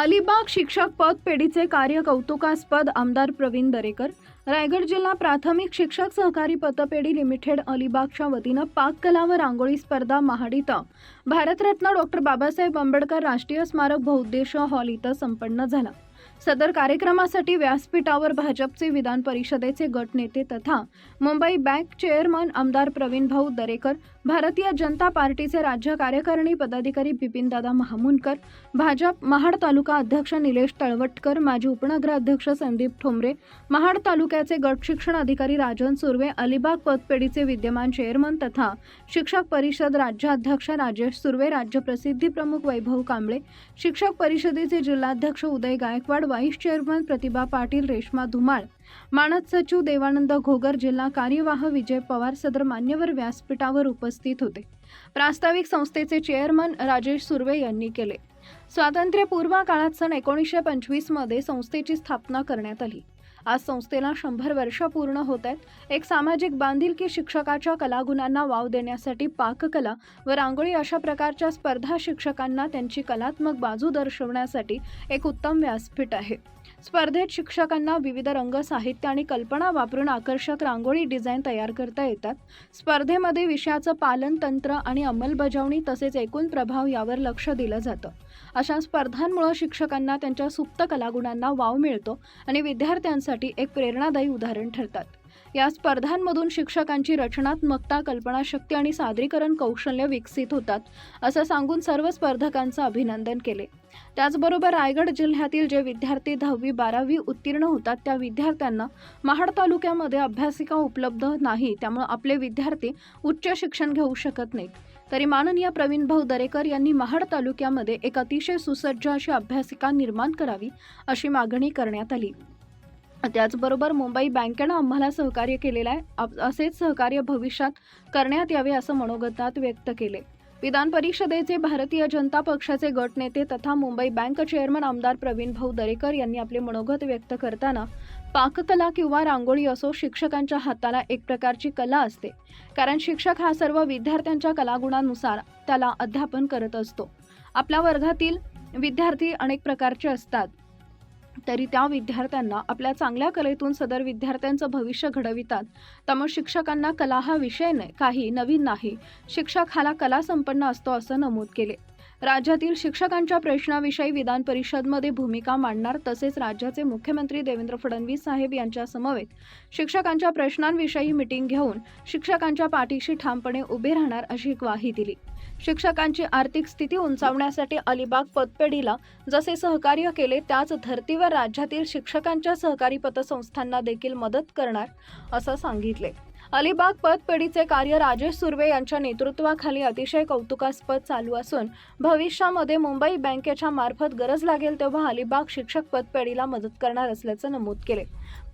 अलिबाग शिक्षक पद पेढीचे कार्य कौतुकास्पद आमदार प्रवीण दरेकर रायगड जिल्हा प्राथमिक शिक्षक सहकारी पतपेढी लिमिटेड अलिबागच्या वतीनं पाककला व रांगोळी स्पर्धा महाड इथं भारतरत्न डॉक्टर बाबासाहेब आंबेडकर राष्ट्रीय स्मारक बहुउद्देश हॉल इथं संपन्न झाला. सदर कार्यक्रमासाठी व्यासपीठावर भाजपचे विधान परिषदेचे गटनेते तथा मुंबई बँक चेअरमन आमदार प्रवीण भाऊ दरेकर भारतीय जनता पार्टीचे राज्य कार्यकारिणी पदाधिकारी बिपिनदादा महामुनकर भाजप महाड तालुका अध्यक्ष निलेश तळवटकर माजी उपनगर अध्यक्ष संदीप ठोंबरे महाड तालुक्याचे गट शिक्षण अधिकारी राजन सुर्वे अलिबाग पतपेढीचे विद्यमान चेअरमन तथा शिक्षक परिषद राज्याध्यक्ष राजेश सुर्वे राज्य प्रसिद्धी प्रमुख वैभव कांबळे शिक्षक परिषदेचे जिल्हाध्यक्ष उदय गायकवाड वाईस चेअरमन प्रतिभा पाटील रेश्मा धुमाळ मानद सचिव देवानंद घोगर जिल्हा कार्यवाह विजय पवार सदर मान्यवर व्यासपीठावर उपस्थित होते. प्रास्ताविक संस्थेचे चेअरमन राजेश सुर्वे यांनी केले. स्वातंत्र्यपूर्व काळात सन एकोणीसशे पंचवीसमध्ये संस्थेची स्थापना करण्यात आली. आज संस्थेला शंभर वर्ष पूर्ण होत आहेत. एक सामाजिक बांधिलकी शिक्षकाच्या कलागुणांना वाव देण्यासाठी पाककला व रांगोळी अशा प्रकारच्या स्पर्धा शिक्षकांना त्यांची कलात्मक बाजू दर्शवण्यासाठी एक उत्तम व्यासपीठ आहे. स्पर्धेत शिक्षकांना विविध रंग साहित्य आणि कल्पना वापरून आकर्षक रांगोळी डिझाईन तयार करता येतात. स्पर्धेमध्ये विषयाचं पालन तंत्र आणि अंमलबजावणी तसेच एकूण प्रभाव यावर लक्ष दिलं जातं. अशा स्पर्धांमुळे शिक्षकांना त्यांच्या सुप्त कलागुणांना वाव मिळतो आणि विद्यार्थ्यांसाठी एक प्रेरणादायी उदाहरण ठरतात. या स्पर्धांमधून शिक्षकांची रचनात्मकता कल्पनाशक्ती आणि सादरीकरण कौशल्य विकसित होतात असं सांगून सर्व स्पर्धकांचं अभिनंदन केले. त्याचबरोबर रायगड जिल्ह्यातील जे विद्यार्थी दहावी बारावी उत्तीर्ण होतात त्या विद्यार्थ्यांना महाड तालुक्यामध्ये अभ्यासिका उपलब्ध नाही त्यामुळे आपले विद्यार्थी उच्च शिक्षण घेऊ शकत नाहीत. तरी माननीय प्रवीण भाऊ दरेकर यांनी महाड तालुक्यामध्ये एक अतिशय सुसज्ज अशी अभ्यासिका निर्माण करावी अशी मागणी करण्यात आली. त्याचबरोबर मुंबई बँकेनं आम्हाला सहकार्य केलेलं आहे. आप- असेच सहकार्य भविष्यात करण्यात यावे असं मनोगतात व्यक्त केले. विधान परिषदेचे भारतीय जनता पक्षाचे गटनेते तथा मुंबई बँक चेअरमन आमदार प्रवीण भाऊ दरेकर यांनी आपले मनोगत व्यक्त करताना पाककला किंवा रांगोळी असो शिक्षकांच्या हाताला एक प्रकारची कला असते. कारण शिक्षक हा सर्व विद्यार्थ्यांच्या कलागुणानुसार त्याला अध्यापन करत असतो. आपल्या वर्गातील विद्यार्थी अनेक प्रकारचे असतात. तरी त्या विद्यार्थ्यांना आपल्या चांगल्या कलेतून सदर विद्यार्थ्यांचं भविष्य घडवितात. त्यामुळे शिक्षकांना कला हा विषय नाही काही नवीन नाही. शिक्षक हाला कला संपन्न असतो असं नमूद केले. राज्यातील शिक्षकांच्या प्रश्नाविषयी विधान परिषदमध्ये भूमिका मांडणार तसेच राज्याचे मुख्यमंत्री देवेंद्र फडणवीस साहेब यांच्या समवेत शिक्षकांच्या प्रश्नांविषयी मिटिंग घेऊन शिक्षकांच्या पाठीशी ठामपणे उभे राहणार अशी ग्वाही दिली. शिक्षकांची आर्थिक स्थिती उंचावण्यासाठी अलिबाग पतपेढीला जसे सहकार्य केले त्याच धर्तीवर राज्यातील शिक्षकांच्या सहकारी पतसंस्थांना देखील मदत करणार असं सांगितले. अलिबाग पतपेढीचे कार्य राजेश सुर्वे यांच्या नेतृत्वाखाली अतिशय कौतुकास्पद चालू असून भविष्यामध्ये मुंबई बँकेच्या मार्फत गरज लागेल तेव्हा अलिबाग शिक्षक पतपेढीला मदत करणार असल्याचं नमूद केले.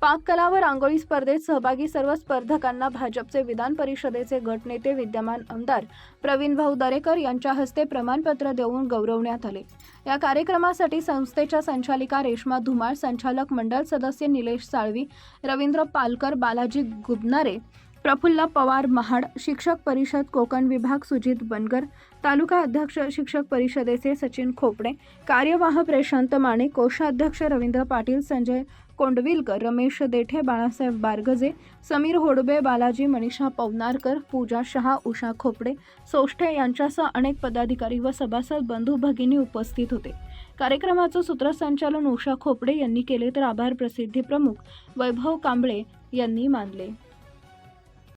पाककला व रांगोळी स्पर्धेत सहभागी सर्व स्पर्धकांना भाजपचे विधान परिषदेचे गटनेते विद्यमान आमदार प्रवीण भाऊ दरेकर यांच्या हस्ते प्रमाणपत्र देऊन गौरवण्यात आले. या कार्यक्रमासाठी संस्थेच्या संचालिका रेश्मा धुमाळ संचालक मंडळ सदस्य निलेश साळवी रवींद्र पालकर बालाजी गुबनारे प्रफुल्ल पवार महाड शिक्षक परिषद कोकण विभाग सुजित बनगर तालुका अध्यक्ष शिक्षक परिषदेचे सचिन खोपडे कार्यवाह प्रशांत माने कोषाध्यक्ष रवींद्र पाटील संजय कोंडविलकर रमेश देठे बाळासाहेब बारगजे समीर होडबे बालाजी मनीषा पवनारकर पूजा शहा उषा खोपडे सोष्ठे यांच्यासह अनेक पदाधिकारी व सभासद बंधू भगिनी उपस्थित होते. कार्यक्रमाचं सूत्रसंचालन उषा खोपडे यांनी केले तर आभार प्रसिद्धी प्रमुख वैभव कांबळे यांनी मानले.